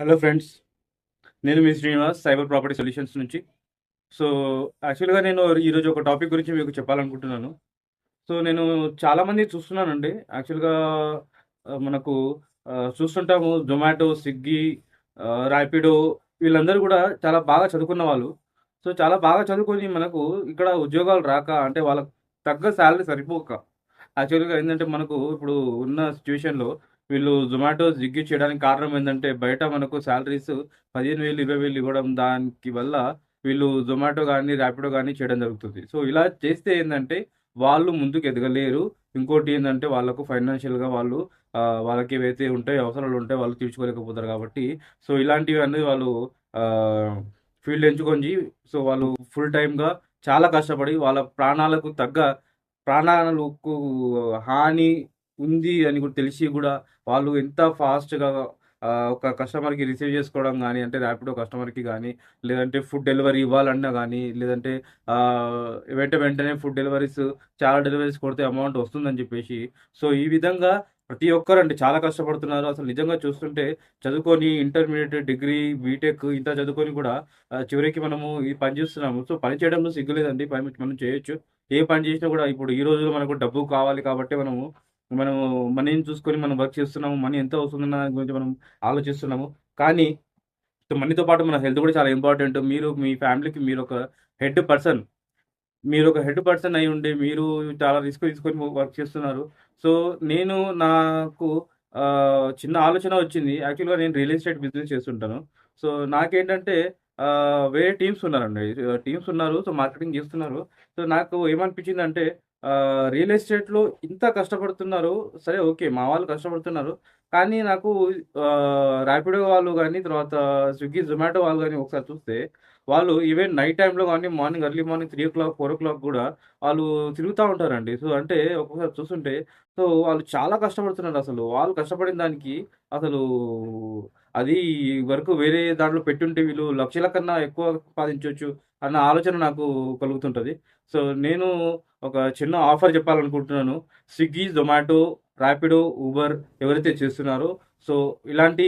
Hello friends నేను మీ Srinivas cyber property solutions నుంచి. సో యాక్చువల్గా నేను ఈరోజు ఒక టాపిక్ గురించి మీకు చెప్పాలనుకుంటున్నాను. సో నేను చాలామంది చూస్తున్నానండి. యాక్చువల్గా మనకు చూస్తుంటాము జొమాటో స్విగ్గీ ర్యాపిడో వీళ్ళందరూ కూడా చాలా బాగా చదువుకున్న వాళ్ళు. సో చాలా బాగా చదువుకొని మనకు ఇక్కడ ఉద్యోగాలు రాక అంటే వాళ్ళకి తగ్గ శాలరీ సరిపోక. యాక్చువల్గా ఏంటంటే మనకు ఇప్పుడు ఉన్న సిచ్యువేషన్లో వీళ్ళు జొమాటో జిగ్గి చేయడానికి కారణం ఏంటంటే బయట మనకు శాలరీస్ పదిహేను వేలు ఇరవై వేలు ఇవ్వడం దానికి వల్ల వీళ్ళు జొమాటో కానీ ర్యాపిడో కానీ చేయడం జరుగుతుంది. సో ఇలా చేస్తే ఏంటంటే వాళ్ళు ముందుకు ఎదగలేరు. ఇంకోటి ఏంటంటే వాళ్ళకు ఫైనాన్షియల్గా వాళ్ళు వాళ్ళకి ఏవైతే ఉంటాయో అవసరాలు ఉంటాయో వాళ్ళు తీర్చుకోలేకపోతారు కాబట్టి. సో ఇలాంటివి అనేది వాళ్ళు ఫీల్డ్ ఎంచుకొని సో వాళ్ళు ఫుల్ టైమ్గా చాలా కష్టపడి వాళ్ళ ప్రాణాలకు తగ్గ ప్రాణాలకు హాని ఉంది అని కూడా తెలిసి కూడా వాళ్ళు ఎంత ఫాస్ట్గా ఒక కస్టమర్కి రిసీవ్ చేసుకోవడం కానీ అంటే ర్యాపిడో కస్టమర్కి కానీ లేదంటే ఫుడ్ డెలివరీ ఇవ్వాలన్నా కానీ లేదంటే వెంట వెంటనే ఫుడ్ డెలివరీస్ చాలా డెలివరీస్ కొడితే అమౌంట్ వస్తుందని చెప్పేసి సో ఈ విధంగా ప్రతి ఒక్కరు అంటే చాలా కష్టపడుతున్నారు. అసలు నిజంగా చూస్తుంటే చదువుకొని ఇంటర్మీడియట్ డిగ్రీ బీటెక్ ఇంత చదువుకొని కూడా చివరికి మనము ఈ పని చేస్తున్నాము. సో పని చేయడంలో సిగ్గులేదండి. పని మనం చేయొచ్చు. ఏ పని చేసినా కూడా ఇప్పుడు ఈ రోజుల్లో మనకు డబ్బు కావాలి కాబట్టి మనము మనం మనీని చూసుకొని మనం వర్క్ చేస్తున్నాము మనీ ఎంత వస్తుందన్న దాని గురించి మనం ఆలోచిస్తున్నాము. కానీ మనీతో పాటు మన హెల్త్ కూడా చాలా ఇంపార్టెంట్ మీరు మీ ఫ్యామిలీకి మీరు ఒక హెడ్ పర్సన్ మీరు ఒక హెడ్ పర్సన్ అయి ఉండి మీరు చాలా రిస్క్ తీసుకొని వర్క్ చేస్తున్నారు. సో నేను నాకు చిన్న ఆలోచన వచ్చింది. యాక్చువల్గా నేను రియల్ ఎస్టేట్ బిజినెస్ చేస్తుంటాను. సో నాకేంటంటే వేరే టీమ్స్ ఉన్నారండి. టీమ్స్ ఉన్నారు సో మార్కెటింగ్ చేస్తున్నారు. సో నాకు ఏమనిపించింది అంటే రియల్ ఎస్టేట్లో ఇంత కష్టపడుతున్నారు. సరే ఓకే మా వాళ్ళు కష్టపడుతున్నారు. కానీ నాకు ర్యాపిడో వాళ్ళు కానీ తర్వాత స్విగ్గీ జొమాటో వాళ్ళు కానీ ఒకసారి చూస్తే వాళ్ళు ఈవెన్ నైట్ టైంలో కానీ morning early morning three o'clock four o'clock కూడా వాళ్ళు తిరుగుతూ ఉంటారండి. సో అంటే ఒక్కొక్కసారి చూస్తుంటే సో వాళ్ళు చాలా కష్టపడుతున్నారు అసలు. వాళ్ళు కష్టపడిన దానికి అసలు అది వరకు వేరే దాంట్లో పెట్టుంటే వీళ్ళు లక్షల కన్నా ఎక్కువ సంపాదించవచ్చు అన్న ఆలోచన నాకు కలుగుతుంటుంది. సో నేను ఒక చిన్న ఆఫర్ చెప్పాలనుకుంటున్నాను. స్విగ్గీ జొమాటో ర్యాపిడో ఊబర్ ఎవరైతే చేస్తున్నారో సో ఇలాంటి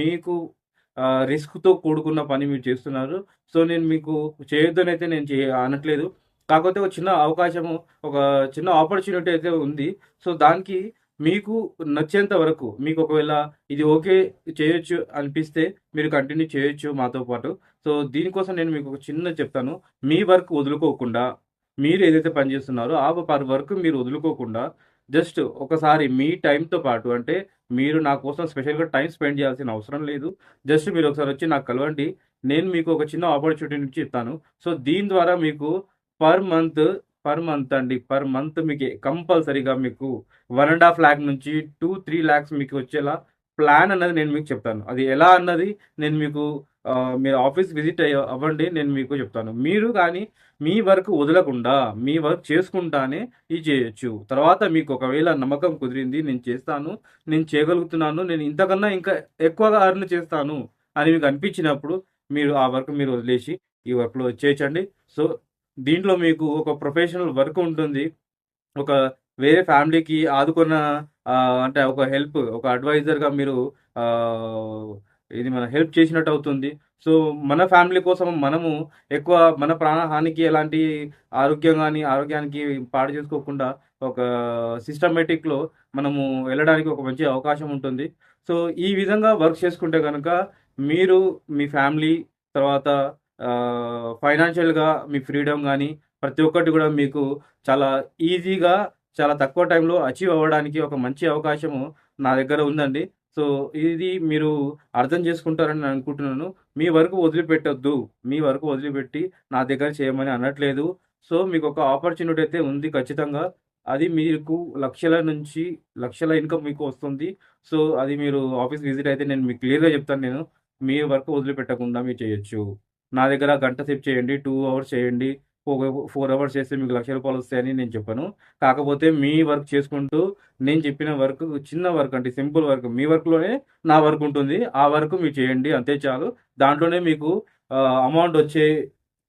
మీకు రిస్క్తో కూడుకున్న పని మీరు చేస్తున్నారు. సో నేను మీకు చేయొద్దని అయితే నేను చే అనట్లేదు. కాకపోతే ఒక చిన్న అవకాశము ఒక చిన్న ఆపర్చునిటీ అయితే ఉంది. సో దానికి మీకు నచ్చేంత వరకు మీకు ఒకవేళ ఇది ఓకే చేయొచ్చు అనిపిస్తే మీరు కంటిన్యూ చేయొచ్చు మాతో పాటు. సో దీనికోసం నేను మీకు ఒక చిన్న చెప్తాను. మీ వర్క్ వదులుకోకుండా మీరు ఏదైతే పని చేస్తున్నారో ఆ పర్ వర్క్ మీరు వదులుకోకుండా జస్ట్ ఒకసారి మీ టైంతో పాటు అంటే మీరు నా కోసం స్పెషల్గా టైం స్పెండ్ చేయాల్సిన అవసరం లేదు. జస్ట్ మీరు ఒకసారి వచ్చి నాకు కలవండి. నేను మీకు ఒక చిన్న ఆపర్చునిటీ చెప్తాను. సో దీని ద్వారా మీకు పర్ మంత్ పర్ మంత్ అండి. పర్ మంత్ మీకు కంపల్సరీగా మీకు వన్ అండ్ హాఫ్ ల్యాక్ నుంచి టూ త్రీ ల్యాక్స్ మీకు వచ్చేలా ప్లాన్ అన్నది నేను మీకు చెప్తాను. అది ఎలా అన్నది నేను మీకు మీరు ఆఫీస్ విజిట్ అయ్యి అవ్వండి నేను మీకు చెప్తాను. మీరు కానీ మీ వర్క్ వదలకుండా మీ వర్క్ చేసుకుంటానే ఇది చేయొచ్చు. తర్వాత మీకు ఒకవేళ నమ్మకం కుదిరింది నేను చేస్తాను నేను చేయగలుగుతున్నాను నేను ఇంతకన్నా ఇంకా ఎక్కువగా అర్న్ చేస్తాను అని మీకు అనిపించినప్పుడు మీరు ఆ వర్క్ మీరు వదిలేసి ఈ వర్క్లో చేయొచ్చండి సో దీంట్లో మీకు ఒక ప్రొఫెషనల్ వర్క్ ఉంటుంది. ఒక వేరే ఫ్యామిలీకి ఆదుకున్న అంటే ఒక హెల్ప్ ఒక అడ్వైజర్గా మీరు ఇది మన హెల్ప్ చేసినట్టు అవుతుంది. సో మన ఫ్యామిలీ కోసం మనము ఎక్కువ మన ప్రాణహానికి ఎలాంటి ఆరోగ్యం కానీ ఆరోగ్యానికి పాడు చేసుకోకుండా ఒక సిస్టమేటిక్లో మనము వెళ్ళడానికి ఒక మంచి అవకాశం ఉంటుంది. సో ఈ విధంగా వర్క్ చేసుకుంటే కనుక మీరు మీ ఫ్యామిలీ తర్వాత ఫైనాన్షియల్గా మీ ఫ్రీడమ్ కానీ ప్రతి ఒక్కటి కూడా మీకు చాలా ఈజీగా చాలా తక్కువ టైంలో అచీవ్ అవ్వడానికి ఒక మంచి అవకాశము నా దగ్గర ఉందండి. సో ఇది మీరు అర్థం చేసుకుంటారని నేను అనుకుంటున్నాను. మీ వరకు వదిలిపెట్టొద్దు. మీ వరకు వదిలిపెట్టి నా దగ్గర చేయమని అనట్లేదు. సో మీకు ఒక ఆపర్చునిటీ అయితే ఉంది ఖచ్చితంగా. అది మీకు లక్షల నుంచి లక్షల ఇన్కమ్ మీకు వస్తుంది. సో అది మీరు ఆఫీస్ విజిట్ అయితే నేను మీకు క్లియర్గా చెప్తాను నేను. మీ వర్క్ వదిలిపెట్టకుండా మీరు చేయొచ్చు. నా దగ్గర గంట సేపు చేయండి టూ అవర్స్ చేయండి ఫోర్ అవర్స్ చేస్తే మీకు లక్ష రూపాయలు వస్తాయని నేను చెప్పాను. కాకపోతే మీ వర్క్ చేసుకుంటూ నేను చెప్పిన వర్క్ చిన్న వర్క్ అంటే సింపుల్ వర్క్ మీ వర్క్లోనే నా వర్క్ ఉంటుంది ఆ వర్క్ మీరు చేయండి అంతే చాలు. దాంట్లోనే మీకు అమౌంట్ వచ్చే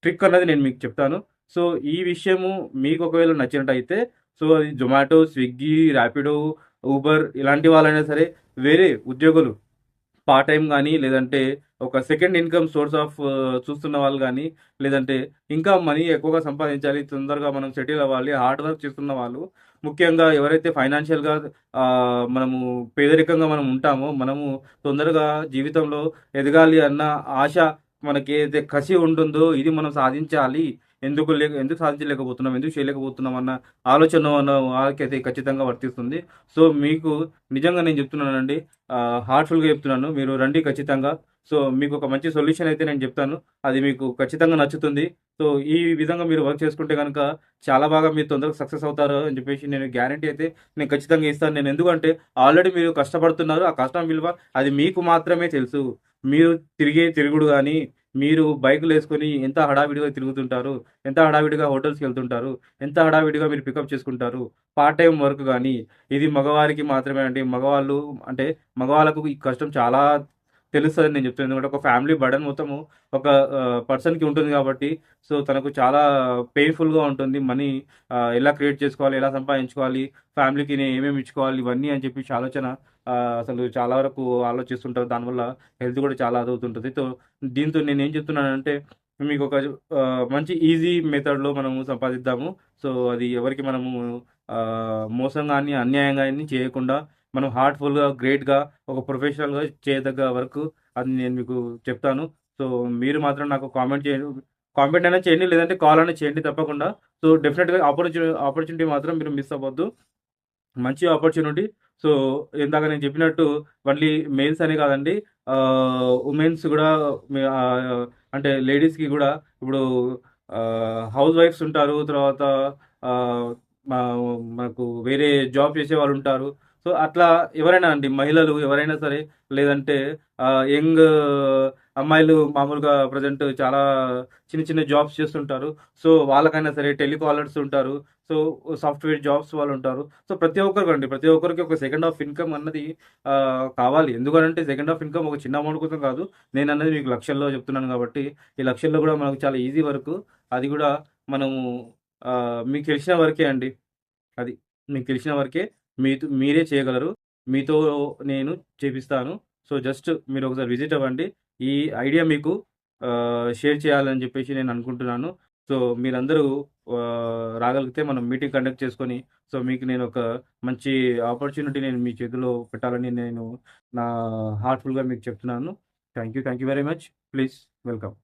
ట్రిక్ అన్నది నేను మీకు చెప్తాను. సో ఈ విషయము మీకు ఒకవేళ నచ్చినట్టయితే సో అది జొమాటో స్విగ్గీ ర్యాపిడో ఊబర్ ఇలాంటి వాళ్ళైనా సరే వేరే ఉద్యోగులు పార్ట్ టైం కానీ లేదంటే ఒక సెకండ్ ఇన్కమ్ సోర్స్ ఆఫ్ చూస్తున్న వాళ్ళు కానీ లేదంటే ఇంకా మనీ ఎక్కువగా సంపాదించాలి తొందరగా మనం సెటిల్ అవ్వాలి హార్డ్ వర్క్ చేస్తున్న వాళ్ళు. ముఖ్యంగా ఎవరైతే ఫైనాన్షియల్గా మనము పేదరికంగా మనం ఉంటామో మనము తొందరగా జీవితంలో ఎదగాలి అన్న ఆశ మనకి ఏదైతే కసి ఉంటుందో ఇది మనం సాధించాలి. ఎందుకు లేక ఎందుకు సాధించలేకపోతున్నాం ఎందుకు చేయలేకపోతున్నాం అన్న ఆలోచన ఉన్న వాళ్ళకైతే ఖచ్చితంగా వర్తిస్తుంది. సో మీకు నిజంగా నేను చెప్తున్నానండి హార్ట్ఫుల్గా చెప్తున్నాను మీరు రండి ఖచ్చితంగా. సో మీకు ఒక మంచి సొల్యూషన్ అయితే నేను చెప్తాను అది మీకు ఖచ్చితంగా నచ్చుతుంది. సో ఈ విధంగా మీరు వర్క్ చేసుకుంటే కనుక చాలా బాగా మీరు తొందరగా సక్సెస్ అవుతారు అని చెప్పేసి నేను గ్యారంటీ అయితే నేను ఖచ్చితంగా ఇస్తాను. నేను ఎందుకంటే ఆల్రెడీ మీరు కష్టపడుతున్నారు ఆ కష్టం విలువ అది మీకు మాత్రమే తెలుసు. మీరు తిరిగే తిరుగుడు కానీ మీరు బైకులు వేసుకొని ఎంత హడావిడిగా తిరుగుతుంటారు ఎంత హడావిడిగా హోటల్స్కి వెళ్తుంటారు ఎంత హడావిడిగా మీరు పికప్ చేసుకుంటారు పార్ట్ టైం వర్క్ కానీ ఇది మగవారికి మాత్రమే అంటే మగవాళ్ళు అంటే మగవాళ్ళకు ఈ కష్టం చాలా తెలుస్తుంది నేను చెప్తాను ఎందుకంటే ఒక ఫ్యామిలీ బర్డన్ మొత్తము ఒక పర్సన్కి ఉంటుంది కాబట్టి సో తనకు చాలా పెయిన్ఫుల్గా ఉంటుంది. మనీ ఎలా క్రియేట్ చేసుకోవాలి ఎలా సంపాదించుకోవాలి ఫ్యామిలీకి నేను ఏమేమి ఇచ్చుకోవాలి ఇవన్నీ అని చెప్పి ఆలోచన అసలు చాలా వరకు ఆలోచిస్తుంటారు. దానివల్ల హెల్త్ కూడా చాలా అదవుతుంటుంది. సో దీంతో నేను ఏం చెప్తున్నానంటే మీకు ఒక మంచి ఈజీ మెథడ్లో మనము సంపాదిద్దాము. సో అది ఎవరికి మనము మోసం కానీ అన్యాయం కానీ చేయకుండా మనం హార్ట్ఫుల్గా గ్రేట్గా ఒక ప్రొఫెషనల్గా చేయదగ్గ వర్క్ అది నేను మీకు చెప్తాను. సో మీరు మాత్రం నాకు కామెంట్ చేయండి. కామెంట్ అయినా చేయండి లేదంటే కాల్ అయినా చేయండి తప్పకుండా. సో డెఫినెట్గా ఆపర్చునిటీ ఆపర్చునిటీ మాత్రం మీరు మిస్ అవ్వద్దు. మంచి ఆపర్చునిటీ సో ఇందాక నేను చెప్పినట్టు మళ్ళీ మెయిన్స్ అనే కాదండి ఉమెన్స్ కూడా అంటే లేడీస్కి కూడా ఇప్పుడు హౌస్ వైఫ్స్ ఉంటారు తర్వాత మా- మనకు వేరే జాబ్ చేసే వాళ్ళు ఉంటారు. సో అట్లా ఎవరైనా అండి మహిళలు ఎవరైనా సరే లేదంటే యంగ్ అమ్మాయిలు మామూలుగా ప్రజెంట్ చాలా చిన్న చిన్న జాబ్స్ చేస్తుంటారు. సో వాళ్ళకైనా సరే టెలికాలర్స్ ఉంటారు. సో సాఫ్ట్వేర్ జాబ్స్ వాళ్ళు ఉంటారు. సో ప్రతి ఒక్కరికి అండి ప్రతి ఒక్కరికి ఒక సెకండ్ ఆఫ్ ఇన్కమ్ అన్నది కావాలి. ఎందుకంటే సెకండ్ ఆఫ్ ఇన్కమ్ ఒక చిన్న అమౌంట్ కోసం కాదు. నేను అన్నది మీకు లక్షల్లో చెప్తున్నాను కాబట్టి ఈ లక్షల్లో కూడా మనకు చాలా ఈజీ వర్క్. అది కూడా మనము మీకు తెలిసిన వరకే అండి. అది మీకు తెలిసిన వరకే. మీతో మీరే చేయగలరు. మీతో నేను చేపిస్తాను. సో జస్ట్ మీరు ఒకసారి విజిట్ అవ్వండి. ఈ ఐడియా మీకు షేర్ చేయాలని చెప్పేసి నేను అనుకుంటున్నాను. సో మీరందరూ రాగలిగితే మనం మీటింగ్ కండక్ట్ చేసుకొని సో మీకు నేను ఒక మంచి ఆపర్చునిటీ నేను మీ చేతిలో పెట్టాలని నేను నా హార్ట్ఫుల్గా మీకు చెప్తున్నాను. Thank you thank you very much. Please welcome.